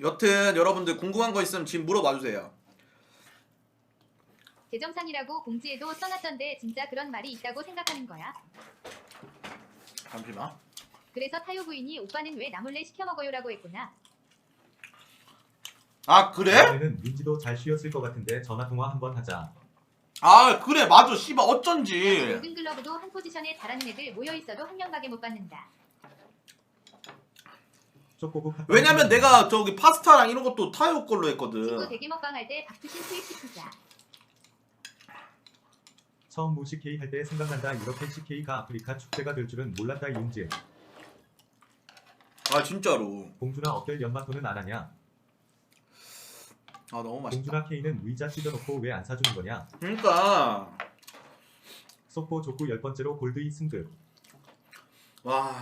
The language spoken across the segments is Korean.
여튼 여러분들 궁금한 거 있으면 지금 물어봐 주세요. 재정상이라고 공지에도 써놨던데 진짜 그런 말이 있다고 생각하는 거야. 잠시만. 그래서 타요 부인이 오빠는 왜 나 몰래 시켜 먹어요라고 했구나. 아 그래? 다음에는 민지도 잘 쉬었을 것 같은데 전화 통화 한번 하자. 아 그래 맞아 씨발 어쩐지. 모든 글러브도 한 포지션에 잘하는 애들 모여 있어도 한 명밖에 못 받는다. 왜냐면 내가 저기 파스타랑 이런 것도 타요 걸로 친구 했거든. 대게 먹방 할 때 박투신 트윗 시키자. 처음 무식 K 할 때 생각난다. 이렇게 CK가 아프리카 축제가 될 줄은 몰랐다. 윤지. 아 진짜로. 공주나 어떨 연마토는 안 하냐? 아 너무 맛있다. 공주나 K는 의자 찢어놓고 왜 안 사주는 거냐? 그러니까 속보 족구 열 번째로 골드 2 승급. 와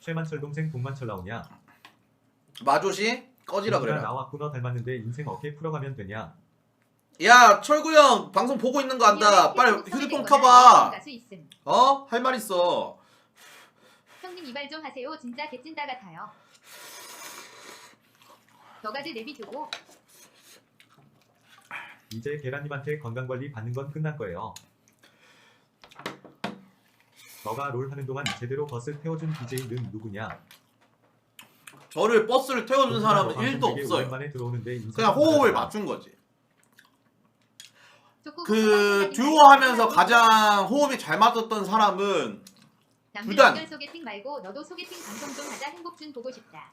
최만철 동생 동만철 나오냐? 마조시 꺼지라 그래라. 나왔구나 닮았는데 인생 어깨 풀어가면 되냐? 야 철구 형 방송 보고 있는 거 안다. 빨리 휴대폰 켜봐. 어? 할 말 있어. 형님 이발 좀 하세요. 진짜 개찐따 같아요. 너가지 내비두고 이제 계란님한테 건강관리 받는 건 끝난 거예요. 너가 롤 하는 동안 제대로 버스 태워준 BJ는 누구냐? 저를 버스를 태워준 사람은 공주나 1도 방송 되게 없어요. 그냥 좀 호흡을. 맞춘 거지. 그 듀오 하면서 가장 호흡이 잘 맞았던 사람은 두단. 소개팅 말고 너도 소개팅 방송 좀 하자 행복 준 보고 싶다.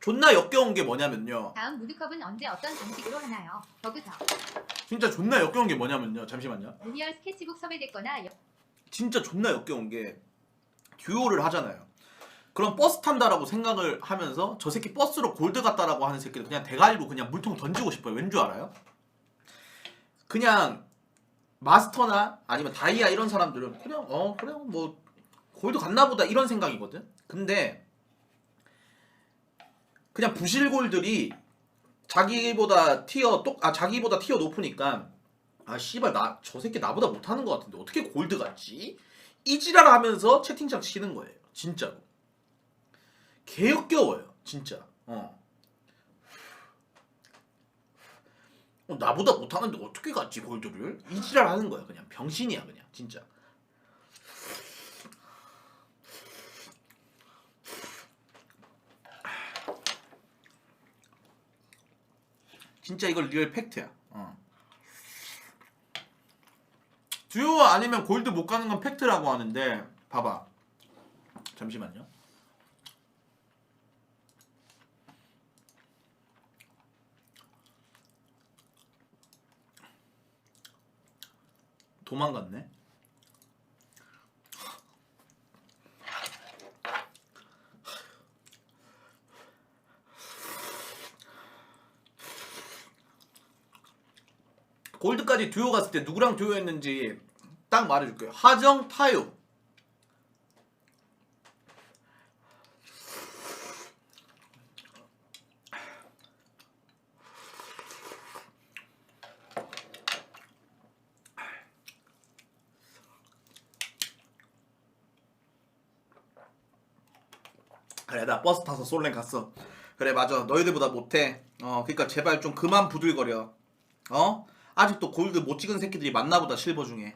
존나 역겨운 게 뭐냐면요. 다음 무드컵은 언제 어떤 방식으로 하나요? 버그서 진짜 존나 역겨운 게 뭐냐면요. 잠시만요. 무리얼 스케치북 섭외됐거나 여- 진짜 존나 역겨운 게 듀오를 하잖아요. 그럼 버스 탄다라고 생각을 하면서 저 새끼 버스로 골드 갔다라고 하는 새끼들 그냥 대가리로 그냥 물통 던지고 싶어요. 왠 줄 알아요? 그냥 마스터나 아니면 다이아 이런 사람들은 그냥 어 그래 뭐 골드 갔나 보다 이런 생각이거든. 근데 그냥 부실골들이 자기보다 티어 똑아 자기보다 티어 높으니까 아 씨발 나 저 새끼 나보다 못하는 것 같은데 어떻게 골드 갔지? 이지랄 하면서 채팅창 치는 거예요 진짜로 개역겨워요 진짜 어. 어, 나보다 못하는데 어떻게 갔지 골드를? 이지랄 하는 거야 그냥 병신이야 그냥 진짜 진짜 이걸 리얼 팩트야 어. 듀오 아니면 골드 못 가는 건 팩트라고 하는데 봐봐 잠시만요 도망갔네 골드까지 듀오 갔을 때 누구랑 듀오 했는지 딱 말해줄게요. 하정 타요. 그래 나 버스 타서 솔랭 갔어. 그래 맞아 너희들보다 못해. 어 그러니까 제발 좀 그만 부들거려. 어? 아직도 골드 못 찍은 새끼들이 많나보다 실버 중에.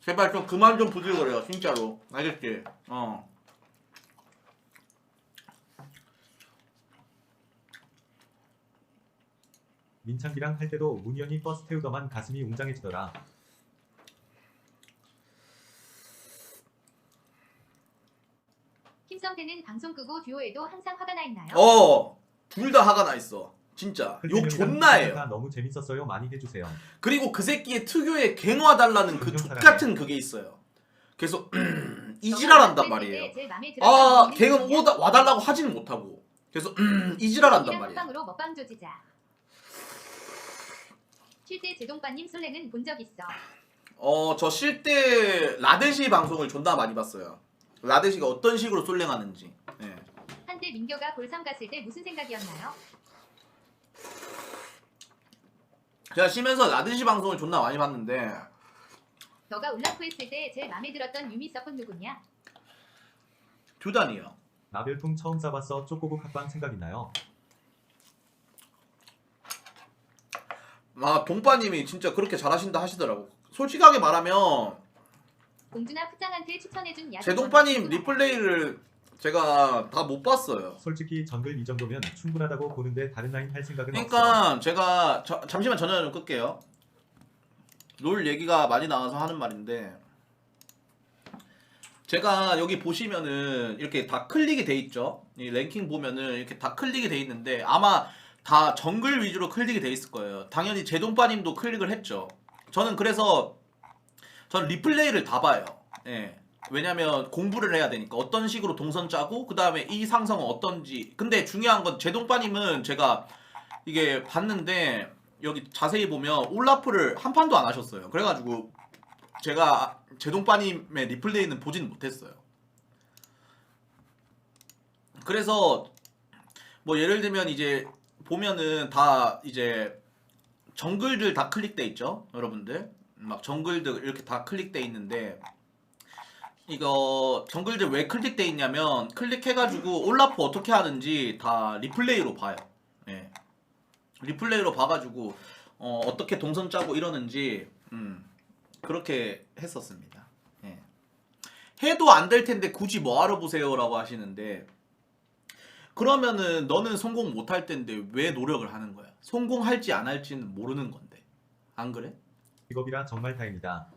제발 좀 그만 좀 부들거려 진짜로 알겠지? 어. 민창기랑 할 때도 문현이 버스 태우더만 가슴이 웅장해지더라. 김성태는 방송 끄고 듀오에도 항상 화가 나 있나요? 어. 둘 다 화가 나 있어. 진짜 욕 존나해요. 가 너무 재밌었어요. 많이 해주세요. 그리고 그 새끼의 특유의 갱화 달라는 그 인정 족같은 그게 있어요. 그래서 이지랄한단 말이에요. 아 갱은 오다 와달라고 하지는 못하고. 그래서 이지랄한단 말이에요. 먹방으로 먹방 조지자. 실제 제동빠님 솔랭은 본적 있어. 어, 저쉴때 라데시 방송을 존나 많이 봤어요. 라데시가 어떤 식으로 솔랭하는지. 예. 한때 민교가 골삼 갔을 때 무슨 생각이었나요? 제가 쉬면서 라데시 방송을 존나 많이 봤는데 너가 울라프 했을 때 제일 마음에 들었던 유미 서폿 누구냐? 듀단이요. 나별풍 처음 싸봤어 쪼꼬북 합방 생각 있나요? 아 동빠님이 진짜 그렇게 잘하신다 하시더라고. 솔직하게 말하면 공주나 푸짱한테 추천해준 야구 제동빠님 리플레이를 제가 다 못 봤어요. 솔직히 정글 이 정도면 충분하다고 보는데 다른 라인 할 생각은 없어. 그러니까 제가 저- 잠시만 전화 좀 끌게요. 롤 얘기가 많이 나와서 하는 말인데 제가 여기 보시면은 이렇게 다 클릭이 돼 있죠. 이 랭킹 보면은 이렇게 다 클릭이 돼 있는데 아마 다 정글 위주로 클릭이 돼 있을 거예요. 당연히 제동빠님도 클릭을 했죠. 저는 그래서 전 리플레이를 다 봐요. 예. 왜냐면 공부를 해야 되니까 어떤 식으로 동선 짜고 그 다음에 이 상성은 어떤지. 근데 중요한 건 제동빠님은 제가 이게 봤는데 여기 자세히 보면 올라프를 한 판도 안 하셨어요. 그래가지고 제가 제동빠님의 리플레이는 보진 못했어요. 그래서 뭐 예를 들면 이제 보면은 다 이제 정글들 다 클릭돼 있죠, 여러분들. 막 정글들 이렇게 다 클릭돼 있는데 이거 정글들 왜 클릭돼 있냐면 클릭해가지고 올라프 어떻게 하는지 다 리플레이로 봐요. 예. 리플레이로 봐가지고 어, 어떻게 동선 짜고 이러는지 음, 그렇게 했었습니다. 예. 해도 안 될 텐데 굳이 뭐하러 보세요라고 하시는데 그러면은 너는 성공 못할 텐데 왜 노력을 하는 거야? 성공할지 안 할지는 모르는 건데 안 그래? 직업이라 정말 다행이다.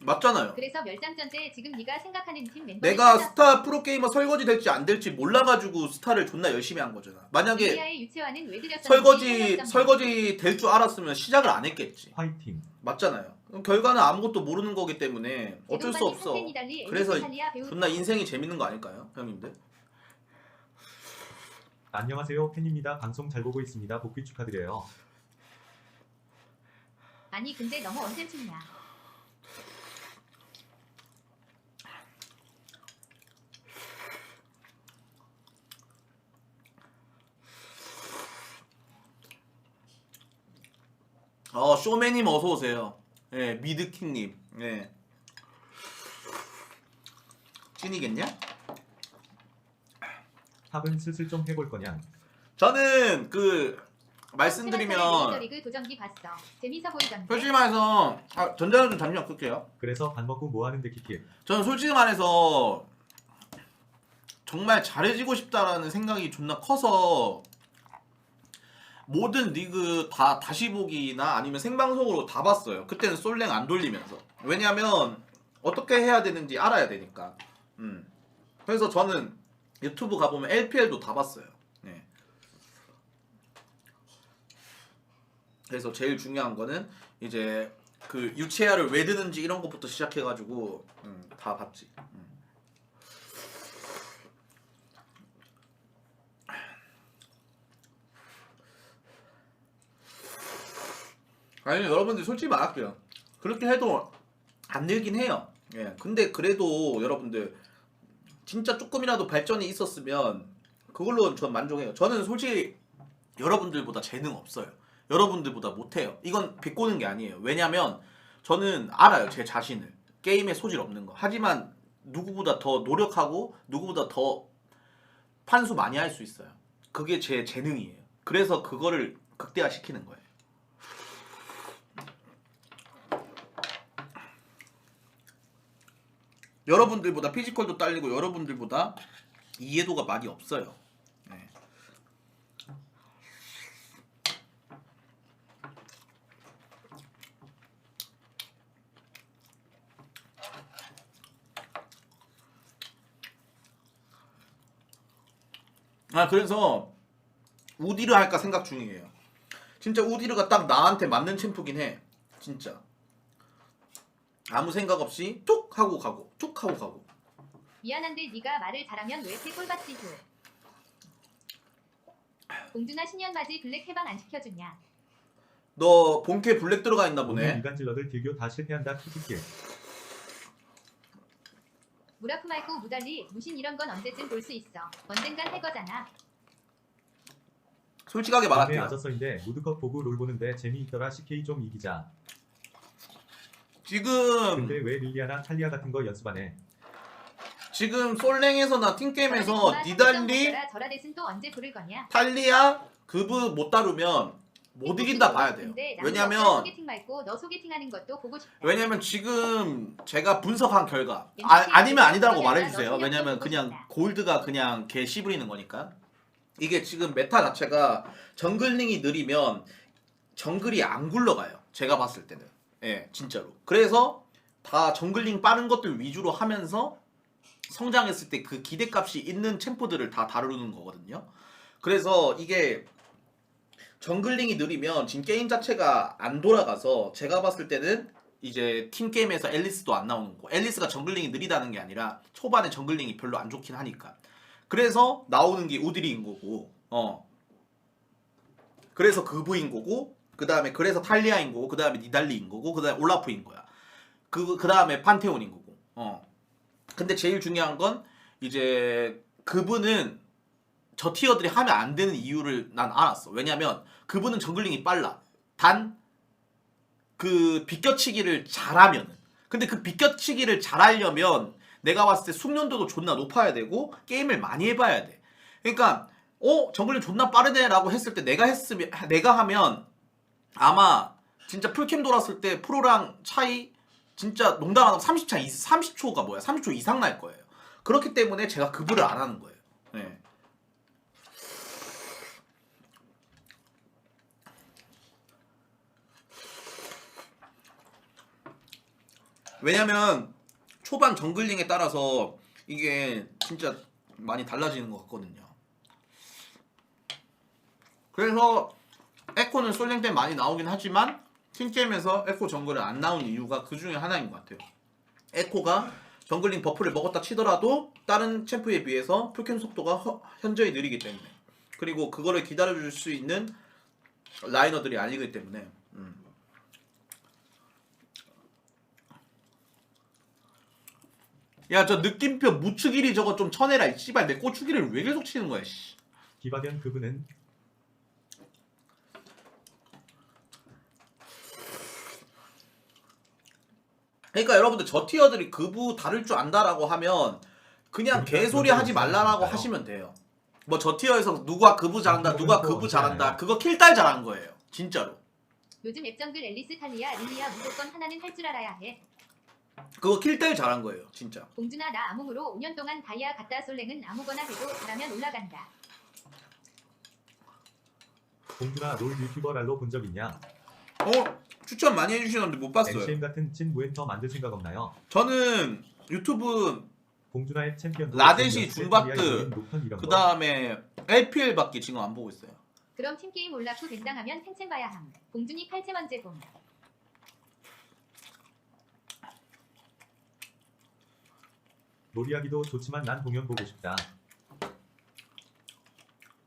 맞잖아요. 그래서 멸장전 때 지금 네가 생각하는 팀 멤버 내가 스타 프로게이머 설거지 될지 안 될지 몰라가지고 스타를 존나 열심히 한 거잖아. 만약에 설거지. 설거지 될 줄 알았으면 시작을 안 했겠지. 화이팅. 맞잖아요. 결과는 아무것도 모르는 거기 때문에 어쩔 수 없어. 그래서 존나 인생이 재밌는 거 아닐까요, 형님들? 안녕하세요 팬입니다. 방송 잘 보고 있습니다. 복귀 축하드려요. 아니 근데 너무 언제 죽냐 어 쇼맨님 어서 오세요. 예, 미드킹님. 예. 찐이겠냐? 탑은 슬슬 좀 해볼 거냐? 저는 그 말씀드리면 메이저리그 도전기 봤어 재밌어 보이던데 솔직히 말해서 아, 전자는 좀 잠시만 끌게요. 그래서 밥 먹고 뭐 하는데 키키. 저는 솔직히 말해서 정말 잘해지고 싶다라는 생각이 존나 커서 모든 리그 다 다시 보기나 아니면 생방송으로 다 봤어요. 그때는 솔랭 안 돌리면서. 왜냐면 어떻게 해야 되는지 알아야 되니까. 음. 그래서 저는 유튜브 가보면 LPL도 다 봤어요. 네. 그래서 제일 중요한 거는 이제 그 유채화를 왜 드는지 이런 것부터 시작해가지고 음, 다 봤지. 음. 아니 여러분들 솔직히 말할게요. 그렇게 해도 안 늘긴 해요. 예. 근데 그래도 여러분들 진짜 조금이라도 발전이 있었으면 그걸로 전 만족해요. 저는 솔직히 여러분들보다 재능 없어요. 여러분들보다 못해요. 이건 비꼬는 게 아니에요. 왜냐면 저는 알아요. 제 자신을. 게임에 소질 없는 거. 하지만 누구보다 더 노력하고 누구보다 더 판수 많이 할 수 있어요. 그게 제 재능이에요. 그래서 그거를 극대화시키는 거예요. 여러분들보다 피지컬도 딸리고 여러분들보다 이해도가 많이 없어요. 네. 아 그래서 우디르 할까 생각 중이에요. 진짜 우디르가 딱 나한테 맞는 챔프긴 해. 진짜. 아무 생각 없이 툭 하고 가고 툭 하고 가고. 미안한데 네가 말을 잘하면 왜 이렇게 꼴받지 그 공주나 신년 맞이 블랙 해방 안 시켜주냐 너 본캐 블랙 들어가 있나 오늘 보네. 이간질러들 딜교 다 실패한다 키키키. 무라프 말고 무달리 무신 이런 건 언제쯤 볼 수 있어 언젠간 할 거잖아 솔직하게 근데 말할게요. 아저서인데 무드컵 보고 롤 보는데 재미있더라 CK 좀 이기자. 지금 근데 왜 릴리아나 탈리아 같은 거 연습 안 해? 지금 솔랭에서나 팀게임에서 니달리? 탈리아 그브 못 다루면 못 이긴다 봐야 돼요. 왜냐면 소개팅 말고 너 소개팅하는 것도 보고 싶다. 왜냐면 지금 제가 분석한 결과 아, 아니면 아니다라고 말해주세요. 왜냐면 그냥 골드가 그냥 개 씨부리는 거니까 이게 지금 메타 자체가 정글링이 느리면 정글이 안 굴러가요. 제가 봤을 때는 예 진짜로. 그래서 다 정글링 빠른 것들 위주로 하면서 성장했을 때 그 기대값이 있는 챔프들을 다 다루는 거거든요. 그래서 이게 정글링이 느리면 지금 게임 자체가 안 돌아가서 제가 봤을 때는 이제 팀 게임에서 앨리스도 안 나오는 거. 앨리스가 정글링이 느리다는 게 아니라 초반에 정글링이 별로 안 좋긴 하니까. 그래서 나오는 게 우드리인 거고. 어. 그래서 그브인 거고. 그 다음에 그래서 탈리아인 거고. 그 다음에 니달리인 거고. 그 다음에 올라프인 거야. 그 그 다음에 판테온인 거고. 어. 근데 제일 중요한 건 이제 그분은 저 티어들이 하면 안 되는 이유를 난 알았어. 왜냐면 그분은 정글링이 빨라. 단 그 비껴치기를 잘하면. 근데 그 비껴치기를 잘하려면 내가 봤을 때 숙련도도 존나 높아야 되고 게임을 많이 해봐야 돼. 그러니까 어 정글링 존나 빠르네라고 했을 때 내가 했으면 내가 하면 아마 진짜 풀캠 돌았을 때 프로랑 차이 진짜 농담 안 하고 30차 30초가 뭐야? 30초 이상 날 거예요. 그렇기 때문에 제가 그부를 안 하는 거예요. 네. 왜냐면 초반 정글링에 따라서 이게 진짜 많이 달라지는 것 같거든요. 그래서 에코는 솔랭 때 많이 나오긴 하지만 팀게임에서 에코 정글을 안 나온 이유가 그 중에 하나인 것 같아요. 에코가 정글링 버프를 먹었다 치더라도 다른 챔프에 비해서 풀캠 속도가 허- 현저히 느리기 때문에 그리고 그거를 기다려줄 수 있는 라이너들이 아니기 때문에 음. 야저 느낌표 무추기리 저거 좀 쳐내라 이 씨발 내 꼬추기를 왜 계속 치는 거야 씨. 기바견 그분은 그러니까 여러분들 저 티어들이 그부 다를 줄 안다라고 하면 그냥 그러니까 개소리 그런 하지 거 말라라고. 하시면 돼요. 뭐 저 티어에서 누가 그부 잘한다, 누가 그부 잘한다, 그거 킬딸 잘한 거예요. 진짜로. 요즘 앱정글 앨리스 탈리아 릴리아 무조건 하나는 할 줄 알아야 해. 그거 킬딸 잘한 거예요. 진짜. 공준아 나 아무무로 5년 동안 다이아 갔다 솔랭은 아무거나 해도 잘하면 올라간다. 공주나 롤 유튜버 랄로 본 적 있냐? 어 추천 많이 해주시는데 못 봤어요. MCM 같은 찐 무엔터 만들 생각 없나요? 저는 유튜브 공주나의 챔피언 라데시, 줌바트, 그그 다음에 LPL밖에 지금 안 보고 있어요. 그럼 팀 게임 올라프 된당하면 팬챔 봐야 함. 공준이 팔챔 언제 봄. 놀이하기도 좋지만 난 공연 보고 싶다.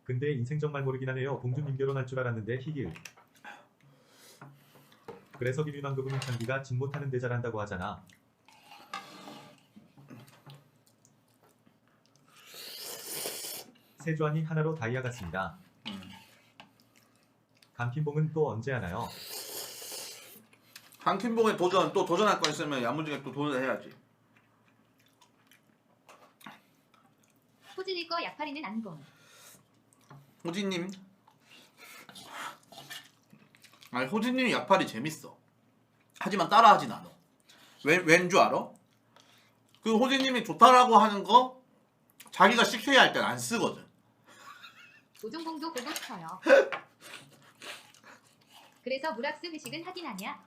근데 인생 정말 모르긴 하네요. 공주님 결혼할 줄 알았는데 희길. 그래서 그분은 창기가 진 못하는 데 잘한다고 하잖아. 세주안이 하나로 다이아 같습니다. 음. 강팀봉은 또 언제 하나요? 한킴봉에 도전 또 도전할 거 있으면 야무지게 또 도전해야지. 호질릴 거 약팔이는 안 봄. 호진님. 아니 호진님이 약팔이 재밌어. 하지만 따라하진 않아. 왠왠줄 알아? 그 호진님이 좋다라고 하는 거 자기가 CK 할 땐 안 쓰거든. 조종공도 보고 싶어요. 그래서 무락스 회식은 하긴 하냐?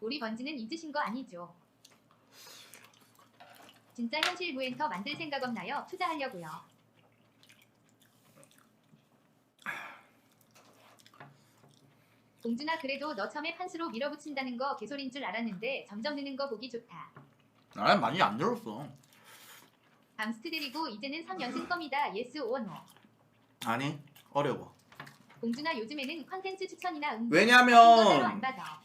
우리 번지는 잊으신 거 아니죠? 진짜 현실 무엔터 만들 생각 없나요? 투자하려고요. 공준아 그래도 너 처음에 판수로 밀어붙인다는 거 개소린 줄 알았는데 점점 느는 거 보기 좋다. 난 많이 안 들었어. 암스트 데리고 이제는 3연승 껌이다. 예스 오어 노. 아니 어려워. 공준아 요즘에는 컨텐츠 추천이나 응원 왜냐면 안 받아.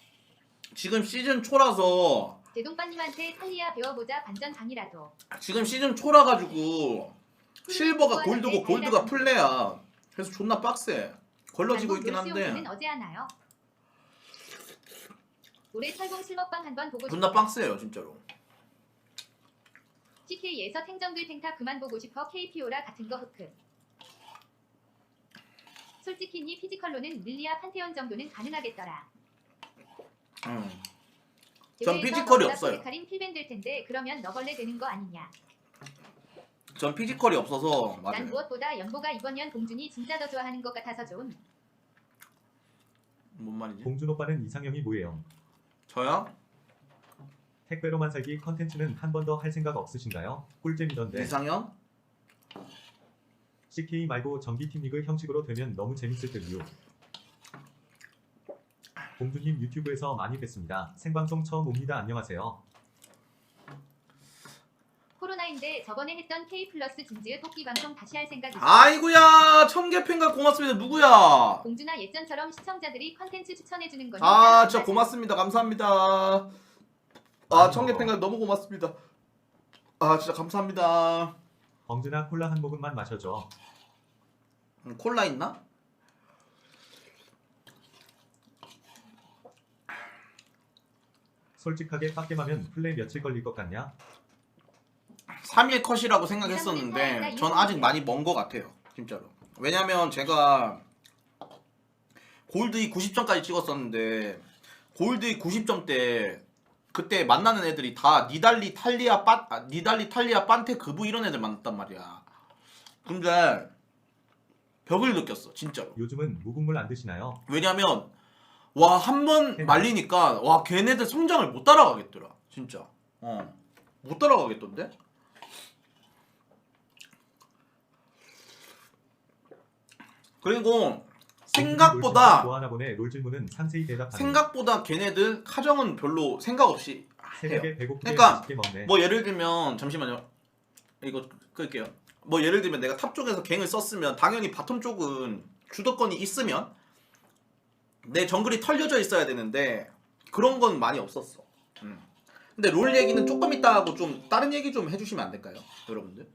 지금 시즌 초라서 대동빠님한테 탈리아 배워보자 반전 강의라도. 지금 시즌 초라 가지고 실버가 골드고 골드가 플레야. 그래서 존나 빡세. 걸러지고 있긴 는 한데 어제 하나요? 올해 철봉 실먹방 한 번 보고 존나 싶다. 빡세요 진짜로. CK에서 탱정글 탱타 그만 보고 싶어 KPO라 같은 거 흑흑. 솔직히 니 피지컬로는 릴리아 판테온 정도는 가능하겠더라. 음. 전 대회에서 피지컬이 너보다 없어요. 포레카린 필벤 될 텐데 그러면 너벌레 되는 거 아니냐? 전 피지컬이 없어서 난 맞아요. 무엇보다 연보가 이번 년 봉준이 진짜 더 좋아하는 것 같아서 좀. 뭔 말이지? 봉준 오빠는 이상형이 뭐예요? 저요? 택배로만 살기 컨텐츠는 한 번 더 할 생각 없으신가요? 꿀잼이던데 이상형? CK 말고 정기팀 리그 형식으로 되면 너무 재밌을 듯요. 봉준님 유튜브에서 많이 뵀습니다. 생방송 처음 옵니다. 안녕하세요. 코로나인데 저번에 했던 K 플러스 진즈 토끼 방송 다시 할 생각 있어. 아이고야 천개 팬가 고맙습니다. 누구야? 공주나 예전처럼 시청자들이 컨텐츠 추천해 주는 거니. 아 진짜 고맙습니다. 감사합니다. 아 천개 팬가 너무 고맙습니다. 아 진짜 감사합니다. 범준아 콜라 한 모금만 마셔줘. 음, 콜라 있나? 솔직하게 빡겜하면 플레이 며칠 걸릴 것 같냐? 3일 컷이라고 생각했었는데 전 아직 많이 먼 것 같아요. 진짜로. 왜냐면 제가 골드 90점까지 찍었었는데 골드 90점 때 그때 만나는 애들이 다 니달리 탈리아 빤 아, 니달리 탈리아 빤테 그부 이런 애들 만났단 말이야. 근데 벽을 느꼈어 진짜로. 요즘은 무국물 안 드시나요? 왜냐면 와 한 번 말리니까 와 걔네들 성장을 못 따라가겠더라 진짜 어 못 따라가겠던데 그리고 생각보다 좋아하나 보네. 롤 질문은 상세히 대답하는. 생각보다 걔네들 카정은 별로 생각 없이 해요 새벽에 배고프게 그러니까 맛있게 먹네. 뭐 예를 들면 잠시만요 이거 끌게요 뭐 예를 들면 내가 탑 쪽에서 갱을 썼으면 당연히 바텀 쪽은 주도권이 있으면 내 정글이 털려져 있어야 되는데 그런 건 많이 없었어 음. 근데 롤 얘기는 조금 이따 하고 좀 다른 얘기 좀 해주시면 안 될까요 여러분들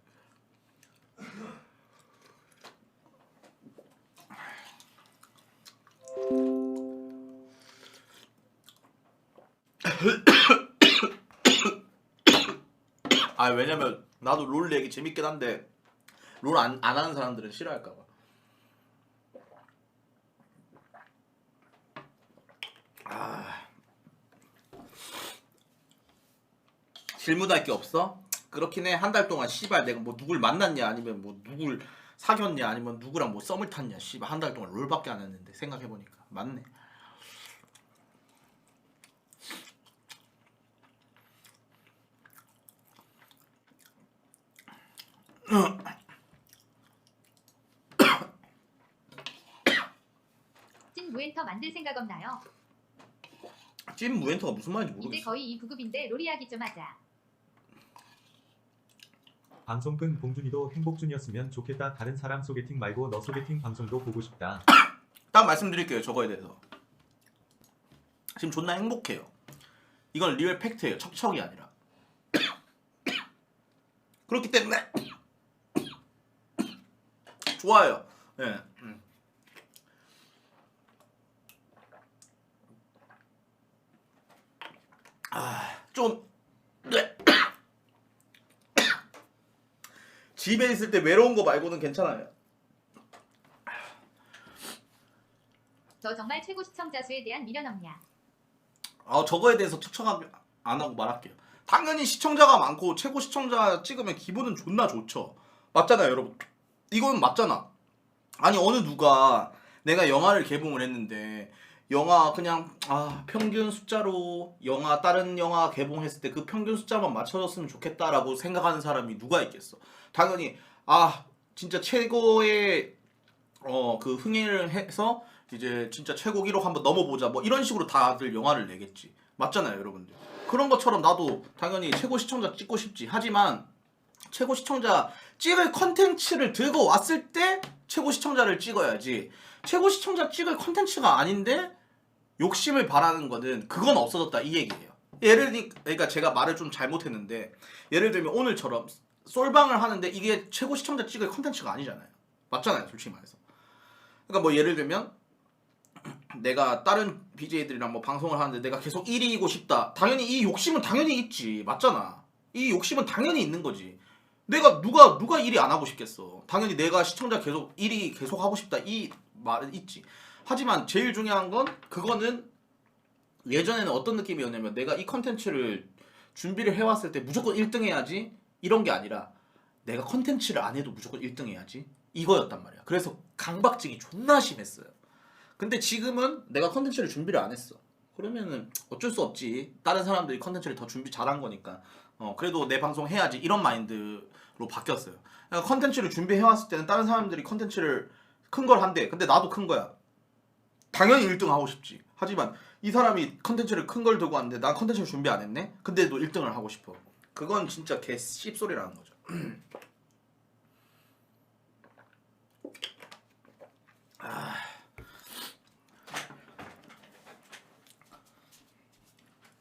아 왜냐면 나도 롤 얘기 재밌긴 한데 롤 안 안 하는 사람들은 싫어할까 봐. 아 질문할 게 없어? 그렇긴 해 한 달 동안 씨발 내가 뭐 누굴 만났냐 아니면 뭐 누굴 사귀었냐 아니면 누구랑 뭐 썸을 탔냐 씨발 한 달 동안 롤밖에 안 했는데 생각해 보니까 맞네. 찐 무엔터 만들 생각 없나요? 찐 무엔터가 무슨 말인지 이제 모르겠어. 거의 이 부급인데 롤 이야기 좀 하자. 방송 끈 봉준이도 행복준이었으면 좋겠다. 다른 사람 소개팅 말고 너 소개팅 방송도 보고 싶다. 딱 말씀드릴게요 저거에 대해서 지금 존나 행복해요 이건 리얼 팩트예요 척척이 아니라 그렇기 때문에 좋아요 예. 음. 아좀 네. 집에 있을 때 외로운 거 말고는 괜찮아요 저 정말 최고 시청자 수에 대한 미련 없냐? 아 저거에 대해서 척척하게 안 하고 말할게요. 당연히 시청자가 많고 최고 시청자 찍으면 기분은 존나 좋죠. 맞잖아요, 여러분. 이건 맞잖아. 아니 어느 누가 내가 영화를 개봉을 했는데 영화 그냥 아 평균 숫자로 영화 다른 영화 개봉했을 때 그 평균 숫자만 맞춰줬으면 좋겠다라고 생각하는 사람이 누가 있겠어. 당연히 아 진짜 최고의 어 그 흥행을 해서 이제 진짜 최고 기록 한번 넘어보자 뭐 이런 식으로 다들 영화를 내겠지 맞잖아요 여러분들 그런 것처럼 나도 당연히 최고 시청자 찍고 싶지 하지만 최고 시청자 찍을 컨텐츠를 들고 왔을 때 최고 시청자를 찍어야지 최고 시청자 찍을 컨텐츠가 아닌데 욕심을 바라는 거는 그건 없어졌다 이 얘기예요 예를 들 그러니까 제가 말을 좀 잘못했는데 예를 들면 오늘처럼 솔방을 하는데 이게 최고 시청자 찍을 컨텐츠가 아니잖아요. 맞잖아요, 솔직히 말해서. 그러니까 뭐 예를 들면 내가 다른 BJ들이랑 뭐 방송을 하는데 내가 계속 1위이고 싶다. 당연히 이 욕심은 당연히 있지. 맞잖아. 이 욕심은 당연히 있는 거지. 내가 누가 누가 1위 안 하고 싶겠어. 당연히 내가 시청자 계속 1위 계속 하고 싶다. 이 말은 있지. 하지만 제일 중요한 건 그거는 예전에는 어떤 느낌이었냐면 내가 이 컨텐츠를 준비를 해왔을 때 무조건 1등 해야지 이런 게 아니라 내가 컨텐츠를 안 해도 무조건 1등 해야지 이거였단 말이야. 그래서 강박증이 존나 심했어요. 근데 지금은 내가 컨텐츠를 준비를 안 했어. 그러면은 어쩔 수 없지. 다른 사람들이 컨텐츠를 더 준비 잘한 거니까. 어 그래도 내 방송 해야지 이런 마인드로 바뀌었어요. 그러니까 컨텐츠를 준비해 왔을 때는 다른 사람들이 컨텐츠를 큰 걸 한대. 근데 나도 큰 거야. 당연히 1등 하고 싶지. 하지만 이 사람이 컨텐츠를 큰 걸 들고 왔는데 난 컨텐츠를 준비 안 했네. 근데도 1등을 하고 싶어. 그건 진짜 개 씹소리라는 거죠.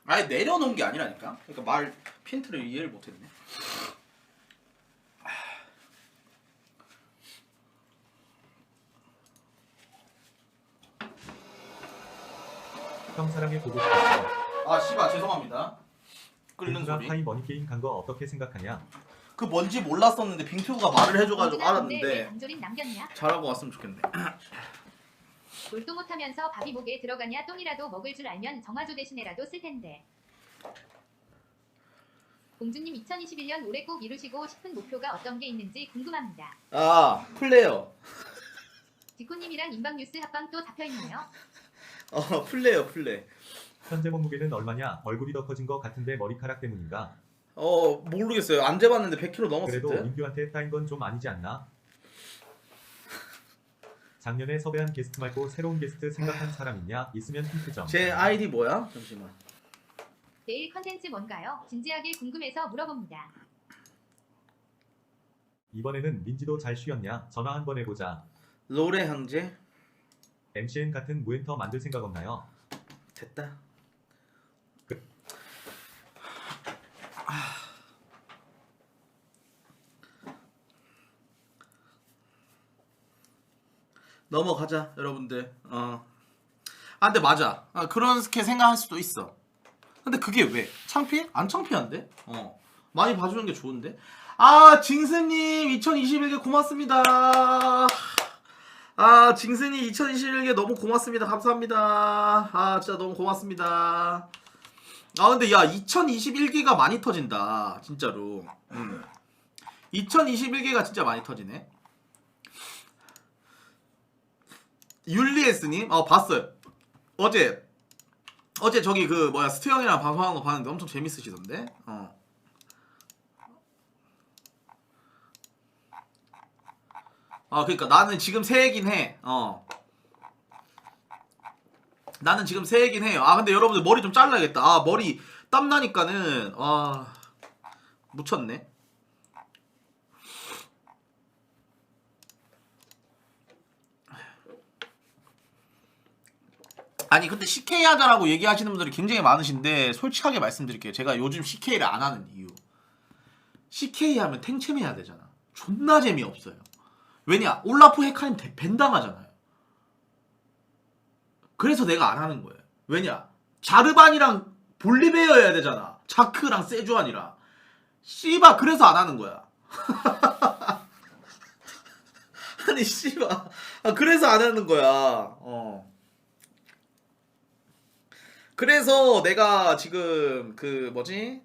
아예 내려놓은 게 아니라니까. 그러니까 말 핀트를 이해를 못했네. 형 사랑해 보고 싶었어. 아 씨발 죄송합니다. 끓는 빙투가 소리. 파이 머니 게임 간 거 어떻게 생각하냐? 그 뭔지 몰랐었는데 빙투가 말을 해줘가지고 알았는데 강조림 남겼냐? 잘하고 왔으면 좋겠네. 돌도 못하면서 밥이 목에 들어가냐 똥이라도 먹을 줄 알면 정화조 대신에라도 쓸 텐데. 공주님 2021년 올해 꼭 이루시고 싶은 목표가 어떤 게 있는지 궁금합니다. 아 플레이어. 디코님이랑 인방뉴스 합방 또 잡혀있나요? 어 플레이어 플레이. 현재 몸무게는 얼마냐? 얼굴이 더 커진 거 같은데 머리카락 때문인가? 어 모르겠어요. 안 재봤는데 100kg 넘었을 그래도 때. 민규한테 따인 건 좀 아니지 않나? 작년에 섭외한 게스트 말고 새로운 게스트 생각한 사람 있냐? 있으면 힌트 좀. 제 아이디 뭐야? 잠시만. 내일 컨텐츠 뭔가요? 진지하게 궁금해서 물어봅니다. 이번에는 민지도 잘 쉬었냐? 전화 한 번 해보자. 롤의 형제 MCN 같은 무엔터 만들 생각 없나요? 됐다. 넘어가자 여러분들. 어. 아 근데 맞아. 아, 그렇게 생각할 수도 있어. 근데 그게 왜? 창피해? 안 창피한데? 어. 많이 봐주는 게 좋은데? 아, 징스님, 2021개 고맙습니다. 아, 징스님, 2021개 너무 고맙습니다. 감사합니다. 아, 진짜 너무 고맙습니다. 아, 근데 야, 2021개가 많이 터진다. 진짜로. 음. 2021개가 진짜 많이 터지네. 율리에스님, 어, 봤어요. 어제, 어제 저기 그, 뭐야, 스트 형이랑 방송하는 거 봤는데 엄청 재밌으시던데? 어. 어, 그니까 나는 지금 새해긴 해. 어. 나는 지금 새해긴 해요. 아, 근데 여러분들 머리 좀 잘라야겠다. 아, 머리 땀 나니까는, 아, 묻혔네. 아니 근데 CK 하자라고 얘기하시는 분들이 굉장히 많으신데 솔직하게 말씀드릴게요. 제가 요즘 CK를 안 하는 이유. CK 하면 탱챔 해야 되잖아. 존나 재미없어요. 왜냐? 올라프 헤카림 벤당하잖아요. 그래서 내가 안 하는 거예요. 왜냐? 자르반이랑 볼리베어여야 되잖아. 자크랑 세주안이랑. 씨바 그래서 안 하는 거야. 아니 씨바 아, 그래서 안 하는 거야. 어. 그래서 내가 지금 그 뭐지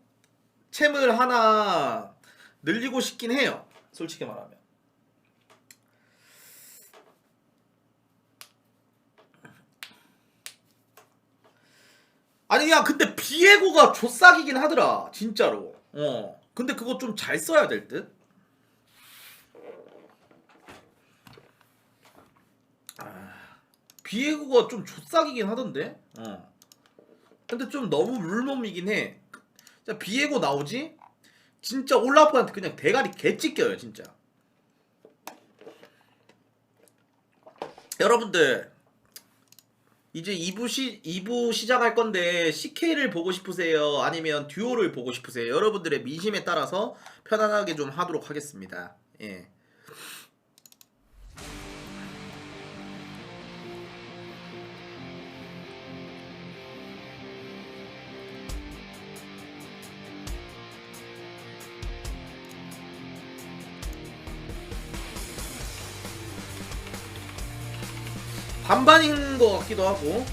챔을 하나 늘리고 싶긴 해요. 솔직히 말하면. 아니 야 근데 비에고가 조싹이긴 하더라 진짜로. 어. 근데 그거 좀 잘 써야 될 듯. 아, 비에고가 좀 조싹이긴 하던데. 어. 근데 좀 너무 물몸이긴 해. 진짜 비에고 나오지? 진짜 올라프한테 그냥 대가리 개 찢겨요, 진짜. 여러분들 이제 2부 시 2부 시작할 건데 CK를 보고 싶으세요? 아니면 듀오를 보고 싶으세요? 여러분들의 민심에 따라서 편안하게 좀 하도록 하겠습니다. 예. 반반인 것 같기도 하고